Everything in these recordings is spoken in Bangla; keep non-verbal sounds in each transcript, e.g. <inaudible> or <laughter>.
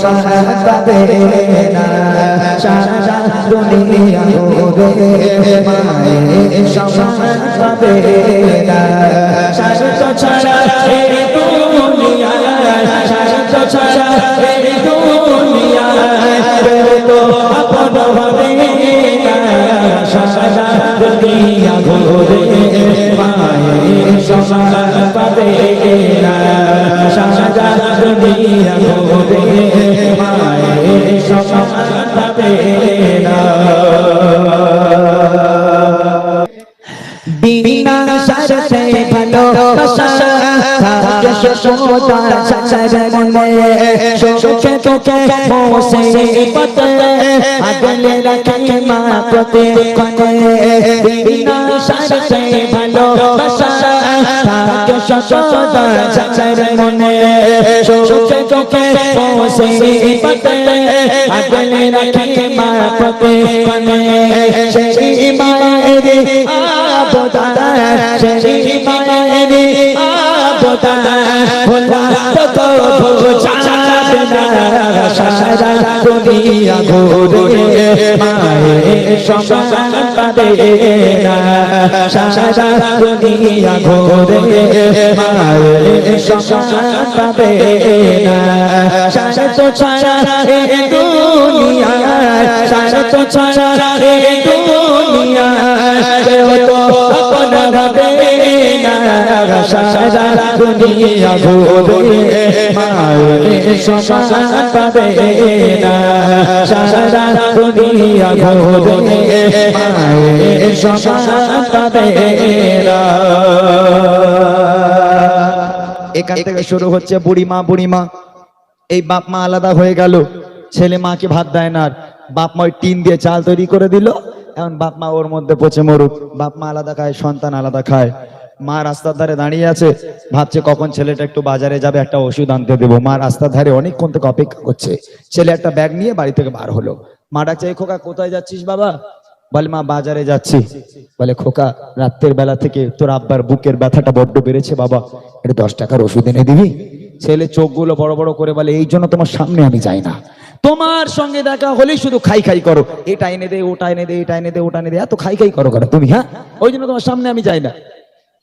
সমান পাবে না সারা দুনিয়া ঘুরে মায়ের সমান পাবে না তো ছাড়া এই দুনিয়া তো ছাড়া এই দুনিয়া তো আপন হবে সারা দুনিয়া ঘুরে মনে। সুখে তোকে মোসে পতে আগলে রাখে মা প্রতি কনে বিনা সারতে ভালো থাকে সুসোদা সারে মনে। সুখে তোকে মোসে পতে আগলে রাখে মা প্রতি কনে সেই মায়ের আবদা সেই মায়ের আবদা ভোলা তো বোঝাবে না সারা দুনিয়া ঘুরে মায়ের সমান পাবে না সারা দুনিয়া ঘুরে মায়ের সমান পাবে না সারা তো ছাড়া দুনিয়া সারা তো ছাড়া দুনিয়া তো আপন ভাবে সারা দুনিয়া ঘুরে মায়ের সমান পাবে না সারা দুনিয়া ঘুরে মায়ের সমান পাবে না এখান থেকে শুরু হচ্ছে বুড়িমা বুড়িমা। এই বাপ মা আলাদা হয়ে গেল, ছেলে মাকে ভাত দেয় না। আর বাপ মা ওই টিন দিয়ে চাল তৈরি করে দিল, এখন বাপ মা ওর মধ্যে পচে মরুক। বাপ মা আলাদা খায়, সন্তান আলাদা খায়। মা রাস্তার ধারে দাঁড়িয়ে আছে, ভাবছে কখন ছেলেটা একটু বাজারে যাবে, একটা ওষুধ আনতে দেবো। মা রাস্তার ধারে অনেকক্ষণ থেকে অপেক্ষা করছে। ছেলে একটা ব্যাগ নিয়ে বাড়ি থেকে বার হলো। মা ডাকছে, "এই খোকা, কোথায় যাচ্ছিস বাবা? বলে, মা, বাজারে যাচ্ছি। বলে, খোকা, রাত্রের বেলা থেকে তোর আব্বার বুকের ব্যথাটা বড্ড বেড়েছে বাবা। এটা দশ টাকার ওষুধ এনে দিবি? ছেলে চোখগুলো বড় বড় করে বলে, এই জন্য তোমার সামনে আমি যাই না। তোমার সঙ্গে দেখা হলেই শুধু খাই খাই করো। এটা এনে দে, ওটা এনে দে, এটা এনে দে, ওটা এনে দে, এত খাই খাই করো করো তুমি হ্যাঁ? ওই জন্য তোমার সামনে আমি যাই না।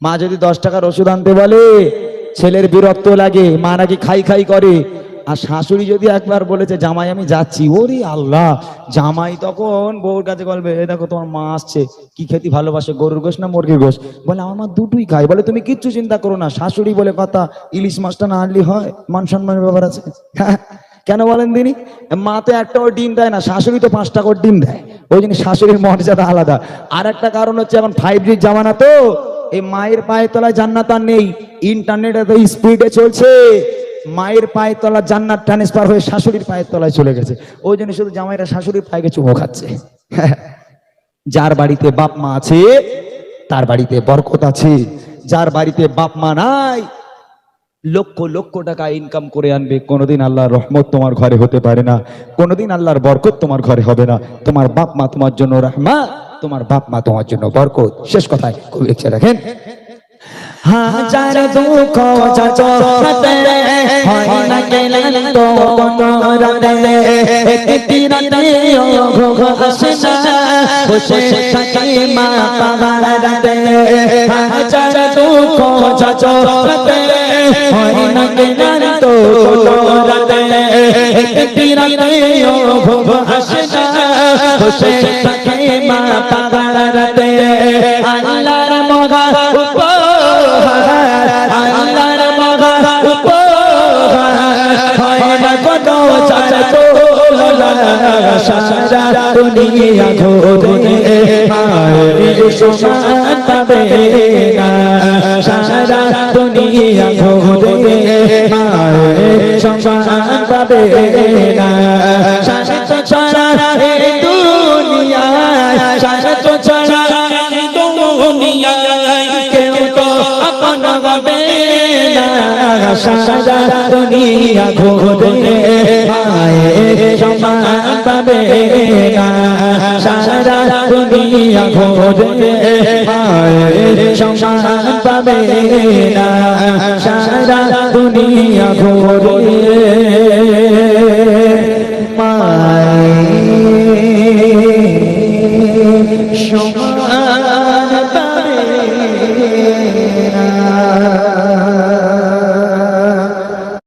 মা যদি দশ টাকার ওষুধ আনতে বলে, ছেলের বিরক্ত লাগে, মা নাকি খাই খাই করে। আর শাশুড়ি যদি একবার বলেছে, জামাই, আমি যাচ্ছি। ওরে আল্লাহ, জামাই তখন বউর কাছে বলবে, "এই দেখো, তোমার মা আসছে। কি খেতে ভালোবাসে? গরুর গোশ না মুরগির গোশ? বলে, আমার মা দুটোই খাই বলে, তুমি কিচ্ছু চিন্তা করো না। শাশুড়ি বলে কথা, ইলিশ মাছটা না আনলি হয়? মান সম্মানের ব্যাপার আছে? হ্যাঁ কেন বলেন তিনি? মা তো একটা করে ডিম দেয় না, শাশুড়ি তো পাঁচটা করে ডিম দেয়। ওই জন্য শাশুড়ির মর্যাদা আলাদা। আর একটা কারণ হচ্ছে, এখন ফাইভ জির জামানা তো এই মায়ের পায়ের তলায় জান্নাত আর নেই। ইন্টারনেট এত স্পিডে চলছে। মায়ের পায়ের তলা জান্নাত ট্রান্সফার হয়ে শাশুড়ির পায়ের তলায় চলে গেছে। ওই জন্য শুধু জামাইরা শাশুড়ির পায়ে চুমো খাচ্ছে। <laughs> যার বাড়িতে বাপ মা আছে, তার বাড়িতে বরকত আছে। যার বাড়িতে বাপ মা নাই, লক্ষ লক্ষ টাকা ইনকাম করে আনবে। কোনোদিন আল্লাহর রহমত তোমার ঘরে হতে পারে না। কোনোদিন আল্লাহর বরকত তোমার ঘরে হবে না। তোমার বাপ মা তোমার জন্য রহমা তোমার বাপ মা তোমার জন্য বরকত। শেষ কথায় খুব ইচ্ছে রাখেন। হাজার দুঃখ যততে হয় না গেলেন তো কোনো রাতে একটি রাতে ঘুঘ আসে না, বসে থাকে মা বাবার রাতে হাজার দুঃখ যততে হয় না গেলেন তো কোনো রাতে একটি রাতে ঘুঘ আসে না, বসে থাকে মা বাবার আল্লাহর মগা উপহার আল্লাহর মগা উপহার হয় না কোনো চাচা সারা দুনিয়া ঘুরে মায়ের সমান পাবে না সারা দুনিয়া ঘুরে মায়ের সমান পাবে না না সারা দুনিয়া ঘুরে মায়ের সমান পাবে না সারা দুনিয়া ঘোরে মায়ের সমান পাবে না সারা দুনিয়া ঘুরে